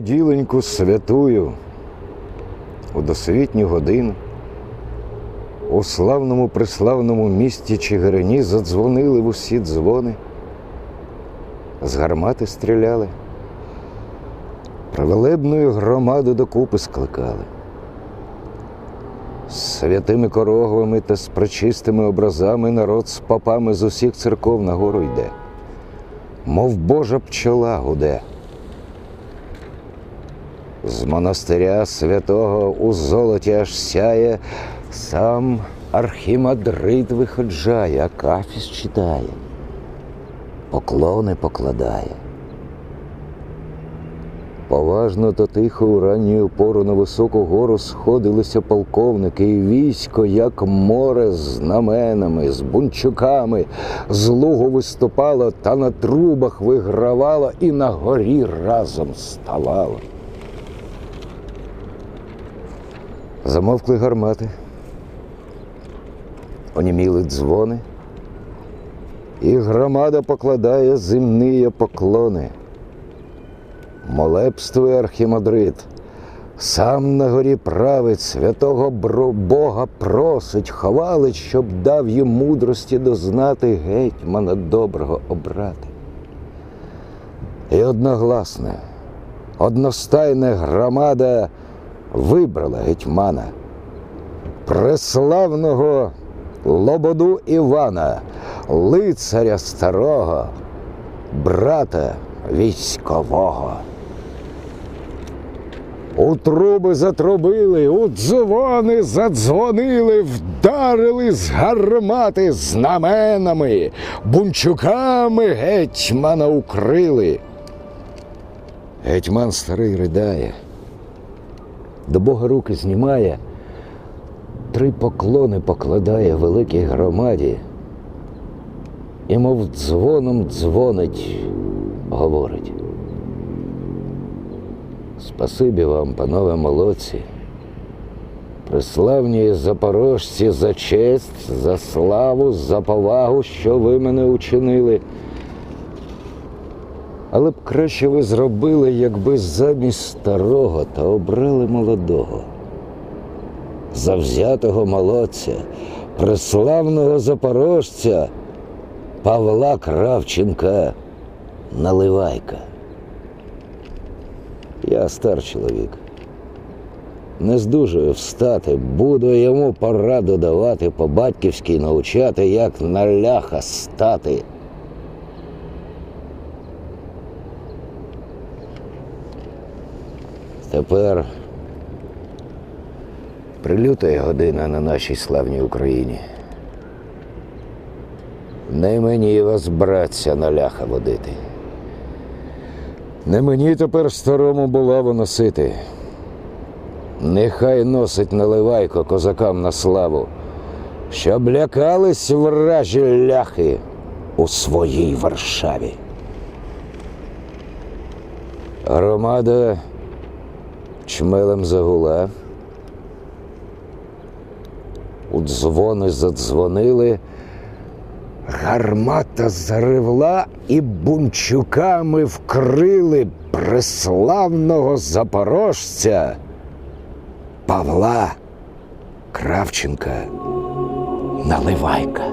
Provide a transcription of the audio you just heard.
неділеньку святую у досвітню годину у славному приславному місті Чигирині задзвонили в усі дзвони, з гармати стріляли, привелебною громаду докупи скликали. З святими короглами та з пречистими образами народ з попами з усіх церков на гору йде, мов Божа пчола гуде. З монастиря святого у золоті аж сяє, сам архімадрид виходжає, акафіс читає, поклони покладає. Поважно та тихо у ранню пору на високу гору сходилися полковники, і військо, як море з знаменами, з бунчуками, з лугу виступало та на трубах вигравало і на горі разом ставало. Замовкли гармати, оніміли дзвони, і громада покладає земні поклони. Молебствує архімадрид, сам на горі править, святого Бога просить, хвалить, щоб дав їм мудрості дознати гетьмана доброго обрати. І одногласне, одностайна громада вибрала гетьмана, преславного Лободу Івана, лицаря старого, брата військового. У труби затрубили, у дзвони задзвонили, вдарили з гармати знаменами, бунчуками гетьмана укрили. Гетьман старий ридає, до Бога руки знімає, три поклони покладає великій громаді, і, мов дзвоном дзвонить, говорить. Спасибі вам, панове молодці, приславні запорожці, за честь, за славу, за повагу, що ви мене учинили. Але б краще ви зробили, якби замість старого та обрали молодого, завзятого молодця, преславного запорожця Павла Кравченка Наливайка. Я стар чоловік. Не здужую встати, буду йому пораду давати по-батьківськи навчати, як на ляха стати. Тепер прилютає година на нашій славній Україні. Не мені вас, братця, на ляха водити. Не мені тепер старому булаву носити. Нехай носить наливайко козакам на славу, щоб лякались вражі ляхи у своїй Варшаві. Громада чмелем загула. У дзвони задзвонили. Гармата заривла і бунчуками вкрили преславного запорожця Павла Кравченка Наливайка.